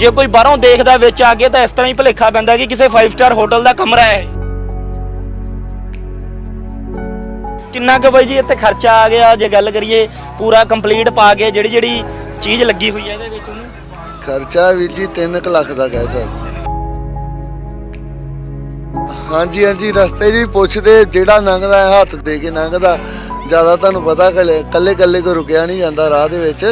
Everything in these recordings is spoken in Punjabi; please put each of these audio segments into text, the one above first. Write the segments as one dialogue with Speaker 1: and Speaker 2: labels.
Speaker 1: ਜੇ ਕੋਈ ਬਾਹਰੋਂ ਦੇਖਦਾ ਵਿੱਚ ਆ ਕੇ ਤਾਂ ਇਸ ਤਰ੍ਹਾਂ ਹੀ ਭੁਲੇਖਾ ਪੈਂਦਾ ਕਿ ਕਿਸੇ 5 ਸਟਾਰ ਹੋਟਲ ਦਾ ਕਮਰਾ ਹੈ। ਕਿੰਨਾ ਕੁ ਬਾਈ ਜੀ ਇੱਥੇ ਖਰਚਾ ਆ ਗਿਆ? ਜੇ ਗੱਲ ਕਰੀਏ ਪੂਰਾ ਕੰਪਲੀਟ ਪਾ ਕੇ ਜਿਹੜੀ ਜਿਹੜੀ ਚੀਜ਼ ਲੱਗੀ ਹੋਈ ਹੈ ਇਹਦੇ ਵਿੱਚ ਉਹਨੂੰ।
Speaker 2: ਖਰਚਾ ਵੀਰ ਜੀ 3 ਲੱਖ ਦਾ ਕਹਿ ਸਕਦੇ। ਹਾਂਜੀ ਹਾਂਜੀ, ਰਸਤੇ 'ਚ ਵੀ ਪੁੱਛਦੇ, ਜਿਹੜਾ ਲੰਘਦਾ ਹੈ ਹੱਥ ਦੇ ਕੇ ਲੰਘਦਾ। ਜ਼ਿਆਦਾ ਤੁਹਾਨੂੰ ਪਤਾ, ਕੱਲੇ ਕੱਲੇ ਕੋ ਰੁਕਿਆ ਨਹੀਂ ਜਾਂਦਾ ਰਾਹ ਦੇ ਵਿੱਚ।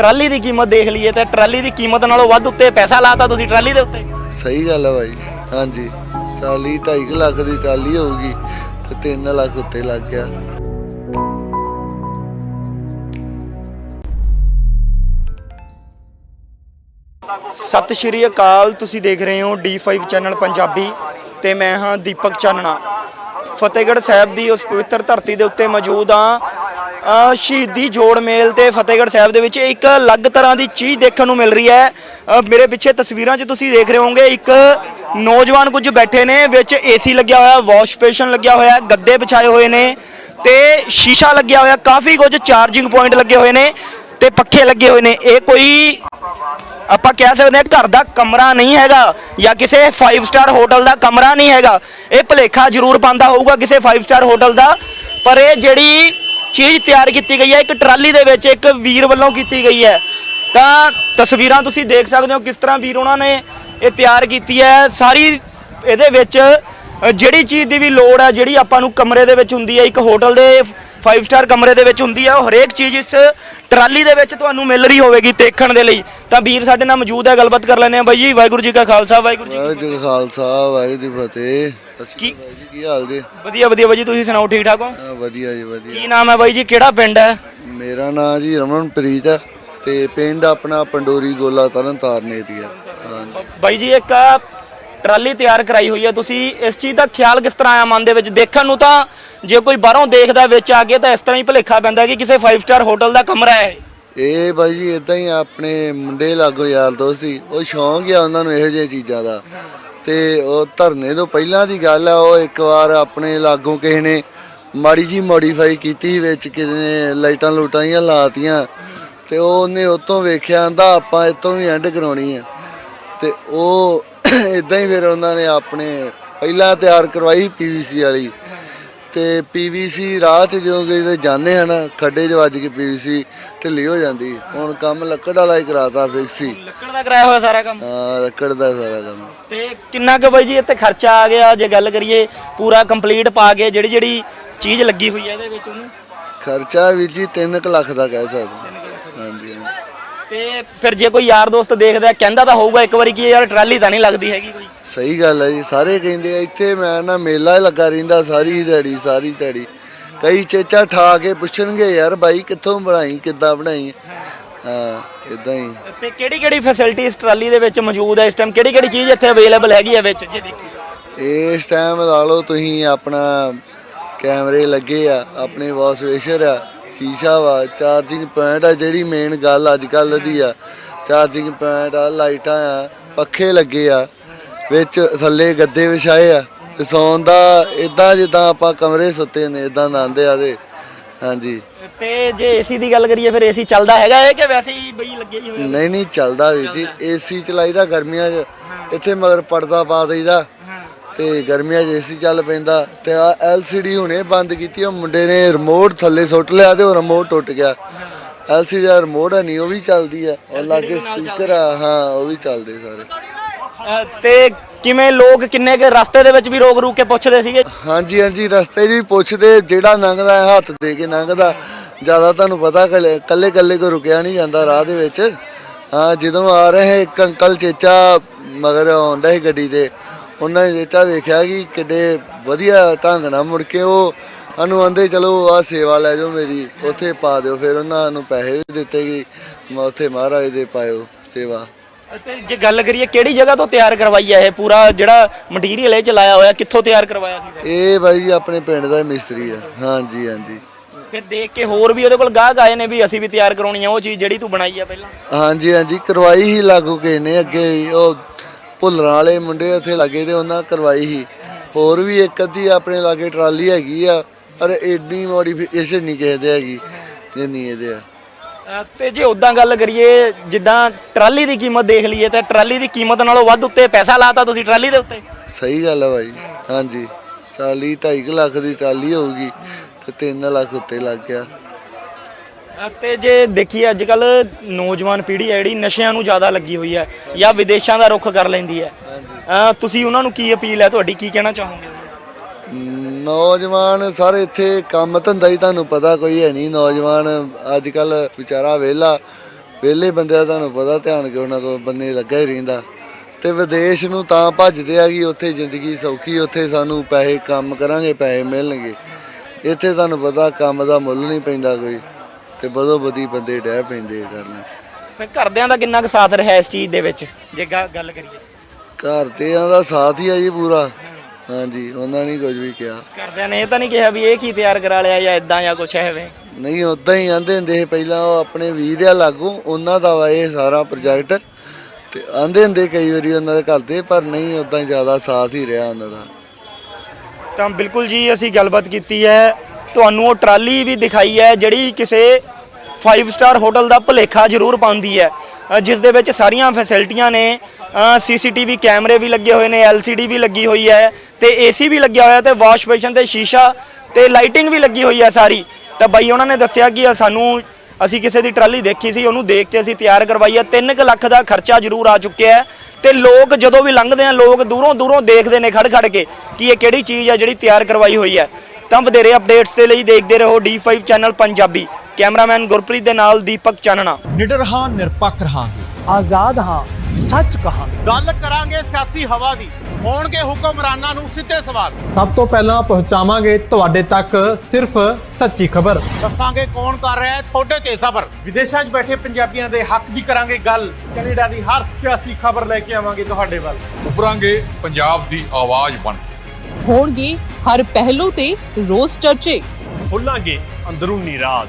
Speaker 1: ਟਰਾਲੀ ਦੀ ਕੀਮਤ ਦੇਖ ਲਈਏ ਤਾਂ ਟਰਾਲੀ ਦੀ ਕੀਮਤ ਨਾਲੋਂ ਵੱਧ ਉੱਤੇ ਪੈਸਾ ਲਾਤਾ ਤੁਸੀਂ ਟਰਾਲੀ ਦੇ ਉੱਤੇ?
Speaker 2: ਸਹੀ ਗੱਲ ਹੈ ਭਾਈ ਹਾਂਜੀ। ਟਰਾਲੀ 2.5 ਲੱਖ ਦੀ ਟਰਾਲੀ ਹੋਊਗੀ ਤੇ 3 ਲੱਖ ਉੱਤੇ ਲੱਗ ਗਿਆ।
Speaker 1: ਸਤਿ ਸ਼੍ਰੀ ਅਕਾਲ ਤੁਸੀਂ ਦੇਖ ਰਹੇ ਹੋ D5 ਚੈਨਲ ਪੰਜਾਬੀ ਤੇ ਮੈਂ ਹਾਂ ਦੀਪਕ ਚਾਨਣਾ। ਫਤਿਹਗੜ੍ਹ ਸਾਹਿਬ ਦੀ ਉਸ ਪਵਿੱਤਰ ਧਰਤੀ ਦੇ ਉੱਤੇ ਮੌਜੂਦ ਹਾਂ। ਸ਼ਹੀਦੀ ਜੋੜ ਮੇਲ ਤੇ ਫਤਿਹਗੜ੍ਹ ਸਾਹਿਬ ਦੇ ਵਿੱਚ ਇੱਕ ਅਲੱਗ ਤਰ੍ਹਾਂ ਦੀ ਚੀਜ਼ ਦੇਖਣ ਨੂੰ ਮਿਲ ਰਹੀ ਹੈ। ਮੇਰੇ ਪਿੱਛੇ ਤਸਵੀਰਾਂ 'ਚ ਤੁਸੀਂ ਦੇਖ ਰਹੇ ਹੋਵੋਗੇ, ਇੱਕ ਨੌਜਵਾਨ ਕੁਝ ਬੈਠੇ ਨੇ, ਵਿੱਚ ਏਸੀ ਲੱਗਿਆ ਹੋਇਆ, ਵਾਸ਼ ਪੇਸ਼ਨ ਲੱਗਿਆ ਹੋਇਆ, ਗੱਦੇ ਵਿਛਾਏ ਹੋਏ ਨੇ ਤੇ ਸ਼ੀਸ਼ਾ ਲੱਗਿਆ ਹੋਇਆ, ਕਾਫੀ ਕੁਝ ਚਾਰਜਿੰਗ ਪੁਆਇੰਟ ਲੱਗੇ ਹੋਏ ਨੇ ਤੇ ਪੱਖੇ ਲੱਗੇ ਹੋਏ ਨੇ। ਇਹ ਕੋਈ ਆਪਾਂ ਕਹਿ ਸਕਦੇ ਹਾਂ ਘਰ ਦਾ ਕਮਰਾ ਨਹੀਂ ਹੈਗਾ ਜਾਂ ਕਿਸੇ 5 ਸਟਾਰ ਹੋਟਲ ਦਾ ਕਮਰਾ ਨਹੀਂ ਹੈਗਾ। ਇਹ ਭਲੇਖਾ ਜ਼ਰੂਰ ਪਾਉਂਦਾ ਹੋਊਗਾ ਕਿਸੇ 5 ਸਟਾਰ ਹੋਟਲ ਦਾ। ਪਰ ਇਹ ਜਿਹੜੀ ਚੀਜ਼ ਤਿਆਰ ਕੀਤੀ ਗਈ ਹੈ, ਇੱਕ ਟਰਾਲੀ ਦੇ ਵਿੱਚ ਇੱਕ ਵੀਰ ਵੱਲੋਂ ਕੀਤੀ ਗਈ ਹੈ। ਤਾਂ ਤਸਵੀਰਾਂ ਤੁਸੀਂ ਦੇਖ ਸਕਦੇ ਹੋ ਕਿਸ ਤਰ੍ਹਾਂ ਵੀਰ ਉਹਨਾਂ ਨੇ ਇਹ ਤਿਆਰ ਕੀਤੀ ਹੈ। ਸਾਰੀ ਇਹਦੇ ਵਿੱਚ ਜਿਹੜੀ ਚੀਜ਼ ਦੀ ਵੀ ਲੋੜ ਹੈ, ਜਿਹੜੀ ਆਪਾਂ ਨੂੰ ਕਮਰੇ ਦੇ ਵਿੱਚ ਹੁੰਦੀ ਹੈ, ਇੱਕ ਹੋਟਲ ਦੇ 5 ਸਟਾਰ ਕਮਰੇ ਦੇ ਵਿੱਚ ਹੁੰਦੀ ਹੈ, ਉਹ ਹਰੇਕ ਚੀਜ਼ ਇਸ ਟਰਾਲੀ ਦੇ ਵਿੱਚ ਤੁਹਾਨੂੰ ਮਿਲ ਰਹੀ ਹੋਵੇਗੀ ਦੇਖਣ ਦੇ ਲਈ। ਤਾਂ ਵੀਰ ਸਾਡੇ ਨਾਲ ਮੌਜੂਦ ਹੈ ਗੱਲਬਾਤ ਕਰ ਲੈਂਦੇ ਆ ਬਾਈ ਜੀ। ਵਾਹਿਗੁਰੂ ਜੀ ਕਾ ਖਾਲਸਾ ਵਾਹਿਗੁਰੂ ਜੀ ਕੀ
Speaker 2: ਵਾਹਿਗੁਰੂ ਜੀ ਕਾ ਖਾਲਸਾ ਵਾਹਿਗੁਰੂ ਜੀ ਕੀ ਫਤਿਹ। ਅਸੀਂ
Speaker 1: ਕੀ-
Speaker 2: ਭਾਈ ਜੀ ਕੀ ਹਾਲ ਜੀ?
Speaker 1: ਵਧੀਆ ਵਧੀਆ ਬਾਈ ਜੀ ਤੁਸੀਂ ਸੁਣਾਓ ਠੀਕ ਠਾਕ ਹੋ?
Speaker 2: ਹਾਂ, ਵਧੀਆ ਜੀ ਵਧੀਆ।
Speaker 1: ਕੀ ਨਾਮ ਹੈ ਬਾਈ ਜੀ? ਕਿਹੜਾ ਪਿੰਡ ਹੈ?
Speaker 2: ਮੇਰਾ ਨਾਮ ਜੀ ਰਮਨਪ੍ਰੀਤ ਹੈ ਤੇ ਪਿੰਡ ਆਪਣਾ ਪੰਡੋਰੀ ਗੋਲਾ ਤਰਨ ਤਾਰਨ ਏਰੀਆ ਹਾਂਜੀ
Speaker 1: ਬਾਈ ਜੀ ਇੱਕ ਟਰਾਲੀ ਤਿਆਰ ਕਰਾਈ ਹੋਈ ਹੈ। ਤੁਸੀਂ ਇਸ ਚੀਜ਼ ਦਾ ਖਿਆਲ ਕਿਸ ਤਰ੍ਹਾਂ ਆਇਆ ਮਨ ਦੇ ਵਿੱਚ? ਦੇਖਣ ਨੂੰ ਤਾਂ ਜੇ ਕੋਈ ਬਾਹਰੋਂ ਦੇਖਦਾ ਵਿੱਚ ਆ ਕੇ ਤਾਂ ਇਸ ਤਰ੍ਹਾਂ ਹੀ ਭੁਲੇਖਾ ਪੈਂਦਾ ਕਿ ਕਿਸੇ 5 ਸਟਾਰ ਹੋਟਲ ਦਾ ਕਮਰਾ ਹੈ।
Speaker 2: ਇਹ ਬਾਈ ਜੀ ਇਦਾਂ ਹੀ ਆਪਣੇ ਮੁੰਡੇ ਲਾਗੋ ਯਾਰ ਦੋਸਤ ਸੀ। ਉਹ ਸ਼ੌਂਕ ਆ ਉਹਨਾਂ ਨੂੰ ਇਹੋ ਜਿਹੀਆਂ ਚੀਜ਼ਾਂ ਦਾ। ਤੇ ਉਹ ਧਰਨੇ ਤੋਂ ਪਹਿਲਾਂ ਦੀ ਗੱਲ ਆ, ਉਹ ਇੱਕ ਵਾਰ ਆਪਣੇ ਲਾਗੋਂ ਕਿਸੇ ਨੇ ਮਾੜੀ ਜੀ ਮੋਡੀਫਾਈ ਕੀਤੀ ਵਿੱਚ ਕਿਸੇ ਨੇ ਲਾਈਟਾਂ ਲੂਟਾਂ ਜਿਹੀਆਂ ਲਾਤੀਆਂ। ਤੇ ਉਹ ਉਹਨੇ ਉਤੋਂ ਵੇਖਿਆ, ਆਂਦਾ ਆਪਾਂ ਇਤੋਂ ਵੀ ਐਂਡ ਕਰਾਉਣੀ ਆ। ਤੇ ਉਹ ਇਦਾਂ ਹੀ ਫਿਰ ਉਹਨਾਂ ਨੇ ਆਪਣੇ ਪਹਿਲਾਂ ਤਿਆਰ ਕਰਵਾਈ ਪੀਵੀਸੀ ਵਾਲੀ। ਤੇ ਪੀਵੀਸੀ ਰਾਹ 'ਚ ਜਦੋਂ ਕਿਤੇ ਜਾਂਦੇ ਹਨ ਖੱਡੇ 'ਚ ਵੱਜ ਕੇ ਪੀਵੀਸੀ ਢਿੱਲੀ ਹੋ ਜਾਂਦੀ ਹੁਣ ਕੰਮ ਲੱਕੜ ਵਾਲਾ ਹੀ ਕਰਾਤਾ ਫਿਕਸ ਹੀ।
Speaker 1: ਲੱਕੜ ਦਾ ਕਰਾਇਆ ਹੋਇਆ ਸਾਰਾ ਕੰਮ?
Speaker 2: ਹਾਂ ਲੱਕੜ ਦਾ ਸਾਰਾ ਕੰਮ।
Speaker 1: ਤੇ ਕਿੰਨਾ ਕੁ ਬਾਈ ਜੀ ਇੱਥੇ ਖਰਚਾ ਆ ਗਿਆ? ਜੇ ਗੱਲ ਕਰੀਏ ਪੂਰਾ ਕੰਪਲੀਟ ਪਾ ਕੇ ਜਿਹੜੀ ਜਿਹੜੀ ਚੀਜ਼ ਲੱਗੀ ਹੋਈ ਹੈ ਇਹਦੇ ਵਿੱਚ ਉਹਨੂੰ?
Speaker 2: ਖਰਚਾ ਵੀਰ ਜੀ 3 ਲੱਖ ਦਾ ਕਹਿ ਸਕਦੇ ਹਾਂਜੀ ਹਾਂਜੀ।
Speaker 1: ਤੇ ਫਿਰ ਜੇ ਕੋਈ ਯਾਰ ਦੋਸਤ ਦੇਖਦਾ ਕਹਿੰਦਾ ਤਾਂ ਹੋਊਗਾ ਇੱਕ ਵਾਰੀ ਕਿ ਯਾਰ ਟਰਾਲੀ ਤਾਂ ਨਹੀਂ ਲੱਗਦੀ ਹੈਗੀ ਕੋਈ।
Speaker 2: ਸਹੀ ਗੱਲ ਹੈ ਜੀ ਸਾਰੇ ਕਹਿੰਦੇ ਆ ਇੱਥੇ ਮੈਂ ਨਾ ਮੇਲਾ ਹੀ ਲੱਗਾ ਰਹਿੰਦਾ ਸਾਰੀ ਦਿਹਾੜੀ ਸਾਰੀ ਦਿਹਾੜੀ। ਕਈ ਚੇਚਾ ਠਾ ਕੇ ਪੁੱਛਣਗੇ ਯਾਰ ਬਾਈ ਕਿੱਥੋਂ ਬਣਾਈ ਕਿੱਦਾਂ ਬਣਾਈ? ਹਾਂ ਇਦਾਂ ਹੀ।
Speaker 1: ਤੇ ਕਿਹੜੀ ਕਿਹੜੀ ਫੈਸਿਲਿਟੀ ਇਸ ਟਰਾਲੀ ਦੇ ਵਿੱਚ ਮੌਜੂਦ ਹੈ? ਇਸ ਟਾਈਮ ਕਿਹੜੀ ਕਿਹੜੀ ਚੀਜ਼ ਇੱਥੇ ਅਵੇਲੇਬਲ ਹੈਗੀ ਹੈ ਵਿੱਚ? ਜੇ ਦੇਖੀ।
Speaker 2: ਇਸ ਟਾਈਮ ਲਾ ਲਓ ਤੁਸੀਂ ਆਪਣਾ ਕੈਮਰੇ ਲੱਗੇ ਆ ਆਪਣੇ ਵਾਸ਼ ਵੇਸ਼ਰ ਆ ਸ਼ੀਸ਼ਾ ਵਾ ਚਾਰਜਿੰਗ ਪੁਆਇੰਟ ਆ ਜਿਹੜੀ ਮੇਨ ਗੱਲ ਅੱਜ ਕੱਲ ਦੀ ਆ। ਚਾਰਜਿੰਗ ਪੁਆਇੰਟ ਆ ਲਾਈਟਾਂ ਆ ਪੱਖੇ ਲੱਗੇ ਆ। ਵਿੱਚ ਥੱਲੇ ਗੱਦੇ ਵਿਛਾਏ ਆ। ਤੇ ਸੌਣ ਦਾ ਇਦਾਂ ਜਿੱਦਾਂ ਆਪਾਂ ਕਮਰੇ ਸੁੱਤੇ ਨੇ ਇਦਾਂ ਨਾਂਦੇ ਆ ਦੇ ਹਾਂਜੀ।
Speaker 1: ਤੇ ਜੇ ਏਸੀ ਦੀ ਗੱਲ ਕਰੀਏ ਫਿਰ ਏਸੀ ਚੱਲਦਾ ਹੈਗਾ ਇਹ ਕਿ ਵੈਸੇ ਹੀ ਬਈ ਲੱਗੇ ਹੀ ਹੋਏ?
Speaker 2: ਨਹੀਂ ਨਹੀਂ ਚੱਲਦਾ ਵੀ ਜੀ। ਏਸੀ ਚਲਾਈਦਾ ਗਰਮੀਆਂ 'ਚ। ਇੱਥੇ ਮਗਰ ਪਰਦਾ ਪਾ ਦਈਦਾ। ਤੇ ਗਰਮੀਆਂ 'ਚ ਏਸੀ ਚੱਲ ਪੈਂਦਾ। ਤੇ ਆ ਐਲਸੀਡੀ ਹੁਣੇ ਬੰਦ ਕੀਤੀ ਉਹ ਮੁੰਡੇ ਨੇ ਰਿਮੋਟ ਥੱਲੇ ਸੁੱਟ ਲਿਆ ਤੇ ਉਹ ਰਿਮੋਟ ਟੁੱਟ ਗਿਆ। ਐਲਸੀਡੀ ਦਾ ਰਿਮੋਟ ਹੈ ਨਹੀਂ ਉਹ ਵੀ ਚੱਲਦੀ ਆ ਉਹ ਲਾਗੇ ਸਪੀਕਰ ਆ। ਹਾਂ। ਉਹ ਵੀ ਚੱਲਦੇ ਸਾਰੇ।
Speaker 1: ਤੇ ਕਿਵੇਂ ਲੋਕ ਕਿੰਨੇ ਕੇ ਰਸਤੇ ਦੇ ਵਿੱਚ ਵੀ ਰੋਕ ਰੂਕ ਕੇ ਪੁੱਛਦੇ ਸੀਗੇ?
Speaker 2: ਹਾਂਜੀ ਹਾਂਜੀ, ਰਸਤੇ 'ਚ ਵੀ ਪੁੱਛਦੇ, ਜਿਹੜਾ ਲੰਘਦਾ ਹੈ ਹੱਥ ਦੇ ਕੇ ਲੰਘਦਾ। ਜ਼ਿਆਦਾ ਤੁਹਾਨੂੰ ਪਤਾ ਕੱਲੇ ਕੱਲੇ ਕੋ ਰੁਕਿਆ ਨਹੀਂ ਜਾਂਦਾ ਰਾਹ ਦੇ ਵਿੱਚ। ਹਾਂ, ਜਦੋਂ ਆ ਰਹੇ ਇੱਕ ਅੰਕਲ ਚੇਚਾ, ਮਗਰ ਆਉਂਦਾ ਸੀ ਗੱਡੀ ਤੇ, ਉਹਨਾਂ ਨੇ ਚੇਚਾ ਵੇਖਿਆ ਕਿ ਕਿੱਡੇ ਵਧੀਆ ਢੰਗ ਨਾਲ ਮੁੜ ਕੇ ਉਹ ਸਾਨੂੰ ਆਂਦੇ, ਚਲੋ, ਆ ਸੇਵਾ ਲੈ ਜਾਓ ਮੇਰੀ, ਉੱਥੇ ਪਾ ਦਿਓ। ਫਿਰ ਉਹਨਾਂ ਨੂੰ ਪੈਸੇ ਵੀ ਦਿੱਤੇ ਕਿ ਮੈਂ ਉੱਥੇ ਮਹਾਰਾਜ ਦੇ ਪਾਇਓ ਸੇਵਾ।
Speaker 1: ਤੇ ਜੇ ਗੱਲ ਕਰੀਏ ਕਿਹੜੀ ਜਗ੍ਹਾ ਤੋਂ ਤਿਆਰ ਕਰਵਾਈ ਹੈ ਇਹ ਪੂਰਾ ਜਿਹੜਾ ਮਟੀਰੀਅਲ ਇਹ ਚ ਲਾਇਆ ਹੋਇਆ ਕਿੱਥੋਂ ਤਿਆਰ ਕਰਵਾਇਆ ਸੀ
Speaker 2: ਇਹ ਬਾਈ ਜੀ ਆਪਣੇ ਪਿੰਡ ਦਾ ਮਿਸਤਰੀ ਆ। ਹਾਂਜੀ ਹਾਂਜੀ।
Speaker 1: ਫਿਰ ਦੇਖ ਕੇ ਹੋਰ ਵੀ ਉਹਦੇ ਕੋਲ ਗਾਹਕ ਆਏ ਨੇ ਵੀ ਅਸੀਂ ਵੀ ਤਿਆਰ ਕਰਾਉਣੀ ਆ ਉਹ ਚੀਜ਼ ਜਿਹੜੀ ਤੂੰ ਬਣਾਈ ਆ ਪਹਿਲਾਂ।
Speaker 2: ਹਾਂਜੀ ਹਾਂਜੀ ਕਰਵਾਈ ਹੀ ਲਾਗੂ ਕੇ ਨੇ ਅੱਗੇ ਉਹ ਭੁੱਲਰਾਂ ਵਾਲੇ ਮੁੰਡੇ ਉੱਥੇ ਲੱਗੇ ਤੇ ਉਹਨਾਂ ਕਰਵਾਈ ਸੀ ਹੋਰ ਵੀ ਇੱਕ ਅੱਧੀ ਆਪਣੇ ਲਾਗੇ ਟਰਾਲੀ ਹੈਗੀ ਆ ਪਰ ਏਡੀ ਮੋਡੀਫਿਕੇਸ਼ਨ ਨਹੀਂ ਕਿਸੇ ਦੇ ਹੈਗੀ ਜਿੰਨੀ ਇਹਦੇ ਆ।
Speaker 1: ਤੇ ਜੇ ਉਦਾਂ ਗੱਲ ਕਰੀਏ ਜਿੱਦਾਂ ਟਰਾਲੀ ਦੀ ਕੀਮਤ ਦੇਖ ਲਈਏ ਤਾਂ ਟਰਾਲੀ ਦੀ ਕੀਮਤ ਨਾਲੋਂ ਵੱਧ ਉੱਤੇ ਪੈਸਾ ਲਾਤਾ ਤੁਸੀਂ ਟਰਾਲੀ ਦੇ ਉੱਤੇ?
Speaker 2: ਸਹੀ ਗੱਲ ਹੈ ਭਾਈ ਹਾਂਜੀ। ਟਰਾਲੀ 2.5 ਲੱਖ ਦੀ ਟਰਾਲੀ ਹੋਊਗੀ ਤੇ 3 ਲੱਖ ਉੱਤੇ ਲੱਗ ਗਿਆ।
Speaker 1: ਤੇ ਜੇ ਦੇਖੀਏ ਅੱਜ ਕੱਲ ਨੌਜਵਾਨ ਪੀੜ੍ਹੀ ਹੈ ਜਿਹੜੀ ਨਸ਼ਿਆਂ ਨੂੰ ਜ਼ਿਆਦਾ ਲੱਗੀ ਹੋਈ ਹੈ ਜਾਂ ਵਿਦੇਸ਼ਾਂ ਦਾ ਰੁੱਖ ਕਰ ਲੈਂਦੀ ਹੈ। ਤੁਸੀਂ ਉਹਨਾਂ ਨੂੰ ਕੀ ਅਪੀਲ ਹੈ? ਤੁਹਾਡੀ ਕੀ ਕਹਿਣਾ ਚਾਹੋਗੇ?
Speaker 2: ਨੌਜਵਾਨ ਸਾਰੇ ਇੱਥੇ ਕੰਮ ਧੰਦਾ ਹੀ ਤੁਹਾਨੂੰ ਪਤਾ ਕੋਈ ਹੈ ਨਹੀਂ। ਨੌਜਵਾਨ ਅੱਜ ਕੱਲ ਵਿਚਾਰਾ ਵਿਹਲਾ ਵਿਹਲੇ ਬੰਦਿਆਂ ਦਾ ਤੁਹਾਨੂੰ ਪਤਾ ਧਿਆਨ ਕਿਉਂ ਨਾ ਕੋ ਬੰਨੇ ਲੱਗਾ ਹੀ ਰਹਿੰਦਾ। ਤੇ ਵਿਦੇਸ਼ ਨੂੰ ਤਾਂ ਭੱਜਦੇ ਆ ਕਿ ਉੱਥੇ ਜ਼ਿੰਦਗੀ ਸੌਖੀ ਉੱਥੇ ਸਾਨੂੰ ਪੈਸੇ ਕੰਮ ਕਰਾਂਗੇ ਪੈਸੇ ਮਿਲਣਗੇ। ਇੱਥੇ ਤੁਹਾਨੂੰ ਪਤਾ ਕੰਮ ਦਾ ਮੁੱਲ ਨਹੀਂ ਪੈਂਦਾ ਕੋਈ ਤੇ ਬਦੋ ਬਦੀ ਬੰਦੇ ਡਹਿ ਪੈਂਦੇ ਕਰਨ।
Speaker 1: ਫਿਰ ਘਰਦਿਆਂ ਦਾ ਕਿੰਨਾ ਕੁ ਸਾਥ ਰਿਹਾ ਇਸ ਚੀਜ਼ ਦੇ ਵਿੱਚ? ਜੇ ਗ- ਗੱਲ ਕਰੀਏ।
Speaker 2: ਘਰ ਦਾ ਸਾਥ ਹੀ ਆ ਜੀ ਪੂਰਾ। ਹਾਂਜੀ ਉਹਨਾਂ ਨੇ ਕੁਝ ਵੀ ਕਿਹਾ।
Speaker 1: ਘਰਦਿਆਂ ਨੇ ਇਹ ਤਾਂ ਨਹੀਂ ਕਿਹਾ ਵੀ ਇਹ ਕੀ ਤਿਆਰ ਕਰਾ ਲਿਆ ਜਾਂ ਇਦਾਂ ਜਾਂ ਕੁਛ ਐਵੇਂ?
Speaker 2: ਨਹੀਂ ਉਦਾਂ ਹੀ ਆਂਦੇ ਹੁੰਦੇ ਸੀ ਪਹਿਲਾਂ ਉਹ ਆਪਣੇ ਵੀਰ ਆ ਲਾਗੂ ਉਹਨਾਂ ਦਾ ਵਾ ਇਹ ਸਾਰਾ ਪ੍ਰੋਜੈਕਟ ਤੇ ਆਂਦੇ ਹੁੰਦੇ ਕਈ ਵਾਰੀ ਉਹਨਾਂ ਦੇ ਘਰ ਦੇ ਪਰ ਨਹੀਂ ਉਦਾਂ ਜ਼ਿਆਦਾ ਸਾਥ ਹੀ ਰਿਹਾ ਉਹਨਾਂ ਦਾ।
Speaker 1: ਤਾਂ ਬਿਲਕੁਲ ਜੀ ਅਸੀਂ ਗੱਲਬਾਤ ਕੀਤੀ ਹੈ। ਤੁਹਾਨੂੰ ਉਹ ਟਰਾਲੀ ਵੀ ਦਿਖਾਈ ਹੈ ਜਿਹੜੀ ਕਿਸੇ 5 ਸਟਾਰ ਹੋਟਲ ਦਾ ਭੁਲੇਖਾ ਜ਼ਰੂਰ ਪਾਉਂਦੀ ਹੈ। ਜਿਸ ਦੇ ਵਿੱਚ ਸਾਰੀਆਂ ਫੈਸਿਲਿਟੀਆਂ ਨੇ ਸੀਸੀਟੀਵੀ ਕੈਮਰੇ ਵੀ ਲੱਗੇ ਹੋਏ ਨੇ ਐਲਸੀਡੀ ਵੀ ਲੱਗੀ ਹੋਈ ਹੈ ਤੇ ਏਸੀ ਵੀ ਲੱਗਿਆ ਹੋਇਆ ਤੇ ਵਾਸ਼ ਬੇਸ਼ਨ ਤੇ ਸ਼ੀਸ਼ਾ ਤੇ ਲਾਈਟਿੰਗ ਵੀ ਲੱਗੀ ਹੋਈ ਹੈ ਸਾਰੀ। ਤਾਂ ਬਾਈ, ਉਹਨਾਂ ਨੇ ਦੱਸਿਆ ਕਿ ਸਾਨੂੰ ਅਸੀਂ ਕਿਸੇ ਦੀ ਟਰਾਲੀ ਦੇਖੀ ਸੀ, ਉਹਨੂੰ ਦੇਖ ਕੇ ਅਸੀਂ ਤਿਆਰ ਕਰਵਾਈ ਹੈ। 3 ਲੱਖ ਦਾ ਖਰਚਾ ਜ਼ਰੂਰ ਆ ਚੁੱਕਿਆ ਹੈ ਤੇ ਲੋਕ ਜਦੋਂ ਵੀ ਲੰਘਦੇ ਆ, ਲੋਕ ਦੂਰੋਂ ਦੂਰੋਂ ਦੇਖਦੇ ਨੇ ਖੜ ਖੜ ਕੇ ਕਿ ਇਹ ਕਿਹੜੀ ਚੀਜ਼ ਹੈ ਜਿਹੜੀ ਤਿਆਰ ਕਰਵਾਈ ਹੋਈ ਹੈ। ਤਾਂ ਵਧੇਰੇ ਅਪਡੇਟਸ ਦੇ ਲਈ ਦੇਖਦੇ ਰਹੋ D5 channel Punjabi. Cameraman Gurpreet ਦੇ ਨਾਲ ਦੀਪਕ ਚਾਨਣਾ।
Speaker 3: ਨਿਡਰ ਹਾਂ ਨਿਰਪੱਖ ਰਹਾਂਗੇ।
Speaker 4: ਆਜ਼ਾਦ ਹਾਂ ਸੱਚ ਕਹਾਂਗੇ।
Speaker 5: ਗੱਲ ਕਰਾਂਗੇ ਸਿਆਸੀ ਹਵਾ ਦੀ। ਹੋਣਗੇ ਹੁਕਮਰਾਨਾਂ ਨੂੰ ਸਿੱਧੇ ਸਵਾਲ।
Speaker 3: ਸਭ ਤੋਂ ਪਹਿਲਾਂ ਪਹੁੰਚਾਵਾਂਗੇ ਤੁਹਾਡੇ ਤੱਕ ਸਿਰਫ ਸੱਚੀ ਖਬਰ।
Speaker 5: ਦੱਸਾਂਗੇ ਕੌਣ ਕਰ ਰਿਹਾ ਹੈ ਤੁਹਾਡੇ ਤੇ ਸਬਰ।
Speaker 6: ਵਿਦੇਸ਼ਾਂ 'ਚ ਬੈਠੇ ਪੰਜਾਬੀਆਂ ਦੇ ਹੱਕ ਦੀ ਕਰਾਂਗੇ ਗੱਲ। ਕੈਨੇਡਾ ਦੀ ਹਰ ਸਿਆਸੀ ਖਬਰ ਲੈ ਕੇ ਆਵਾਂਗੇ ਤੁਹਾਡੇ ਵੱਲ।
Speaker 7: ਉਭਰਾਂਗੇ ਪੰਜਾਬ ਦੀ ਆਵਾਜ਼ ਬਣ ਕੇ।
Speaker 8: ਹੋਣਗੇ ਹਰ ਪਹਿਲੂ ਤੇ ਰੋਜ਼ ਚਰਚੇ।
Speaker 6: ਖੋਲਾਂਗੇ ਅੰਦਰੂਨੀ ਰਾਜ।